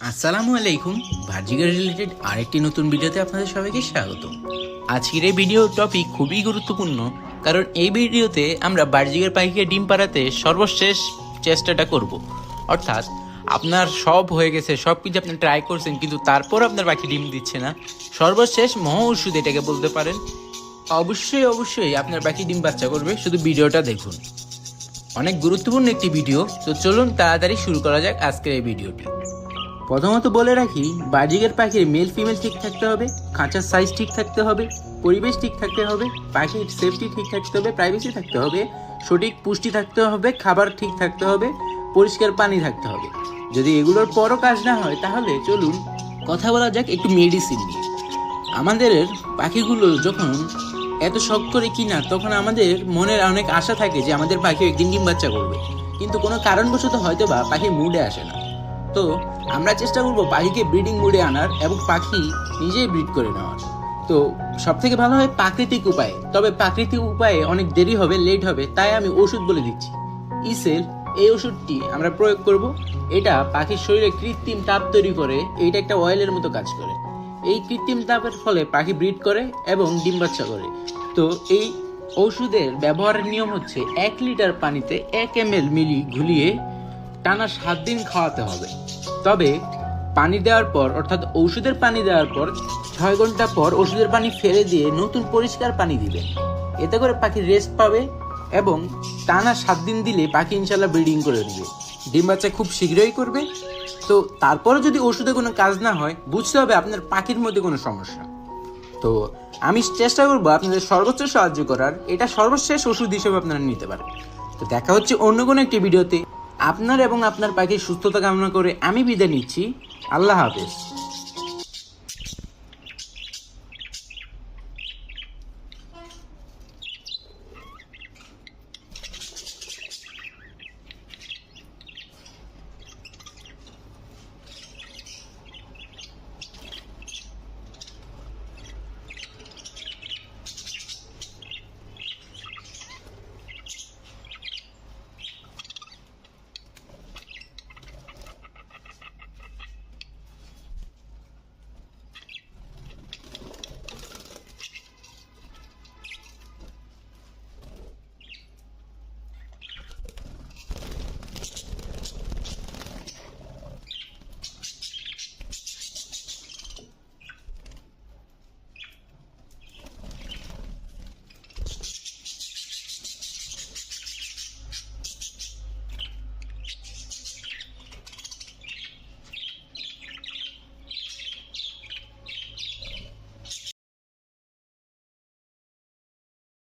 আসসালামু আলাইকুম। ভার্জিকার রিলেটেড আরেকটি নতুন ভিডিওতে আপনাদের সবাইকে স্বাগত। আজকের এই ভিডিও টপিক খুবই গুরুত্বপূর্ণ, কারণ এই ভিডিওতে আমরা বার্জিকের পাখিকে ডিম পাড়াতে সর্বশেষ চেষ্টাটা করব। অর্থাৎ, আপনার সব হয়ে গেছে, সব কিছু আপনি ট্রাই করছেন, কিন্তু তারপর আপনার পাখি ডিম দিচ্ছে না। সর্বশেষ মহা ওষুধ এটাকে বলতে পারেন। অবশ্যই অবশ্যই আপনার পাখি ডিম বাচ্চা করবে, শুধু ভিডিওটা দেখুন। অনেক গুরুত্বপূর্ণ একটি ভিডিও তো চলুন তাড়াতাড়ি শুরু করা যাক আজকের এই ভিডিওটি প্রথমত বলে রাখি বাজিকের পাখির মেল ফিমেল ঠিক থাকতে হবে, খাঁচার সাইজ ঠিক থাকতে হবে, পরিবেশ ঠিক থাকতে হবে, পাখির সেফটি ঠিক থাকতে হবে প্রাইভেসি থাকতে হবে, সঠিক পুষ্টি থাকতে হবে, খাবার ঠিক থাকতে হবে, পরিষ্কার পানি থাকতে হবে। যদি এগুলোর পরও কাজ না হয়, তাহলে চলুন কথা বলা যাক একটু মেডিসিন নিয়ে। আমাদের পাখিগুলো যখন এত শখ করে কিনা, তখন আমাদের মনের অনেক আশা থাকে যে আমাদের পাখি একদিন ডিম বাচ্চা করবে। কিন্তু কোনো কারণবশত হয়তো বা পাখি মুডে আসে না। তো আমরা চেষ্টা করব পাখিকে ব্রিডিং মুডে আনার এবং পাখি নিজেই ব্রিড করে নেওয়ার। তো সব থেকে ভালো হয় প্রাকৃতিক উপায়ে। তবে প্রাকৃতিক উপায়ে অনেক দেরি হবে লেট হবে, তাই আমি ওষুধ বলে দিচ্ছি। ইসেল, এই ওষুধটি আমরা প্রয়োগ করব। এটা পাখির শরীরে কৃত্রিম তাপ তৈরি করে, এইটা একটা অয়েলের মতো কাজ করে। এই কৃত্রিম তাপের ফলে পাখি ব্রিড করে এবং ডিম বাচ্চা করে। তো এই ওষুধের ব্যবহারের নিয়ম হচ্ছে এক লিটার পানিতে এক এম এল মিলি ঘুলিয়ে টানা সাত দিন খাওয়াতে হবে। তবে পানি দেওয়ার পর, অর্থাৎ ওষুধের পানি দেওয়ার পর, ছয় ঘণ্টা পর ওষুধের পানি ফেলে দিয়ে নতুন পরিষ্কার পানি দিবেন। এতে করে পাখি রেস্ট পাবে এবং টানা সাত দিন দিলে পাখি ইনশাল্লাহ ব্রিডিং করে নেবে। ডিম বাচ্চা খুব শীঘ্রই করবে। তো তারপরে যদি ওষুধে কোনো কাজ না হয়, বুঝতে হবে আপনার পাখির মধ্যে কোনো সমস্যা। তো আমি চেষ্টা করব আপনাদের সর্বোচ্চ সাহায্য করার। এটা সর্বশেষ ওষুধ হিসেবে আপনারা নিতে পারেন। তো দেখা হচ্ছে অন্য কোনো একটি ভিডিওতে। আপনার এবং আপনার পাখির সুস্থতা কামনা করে আমি বিদায় নিচ্ছি। আল্লাহ হাফেজ।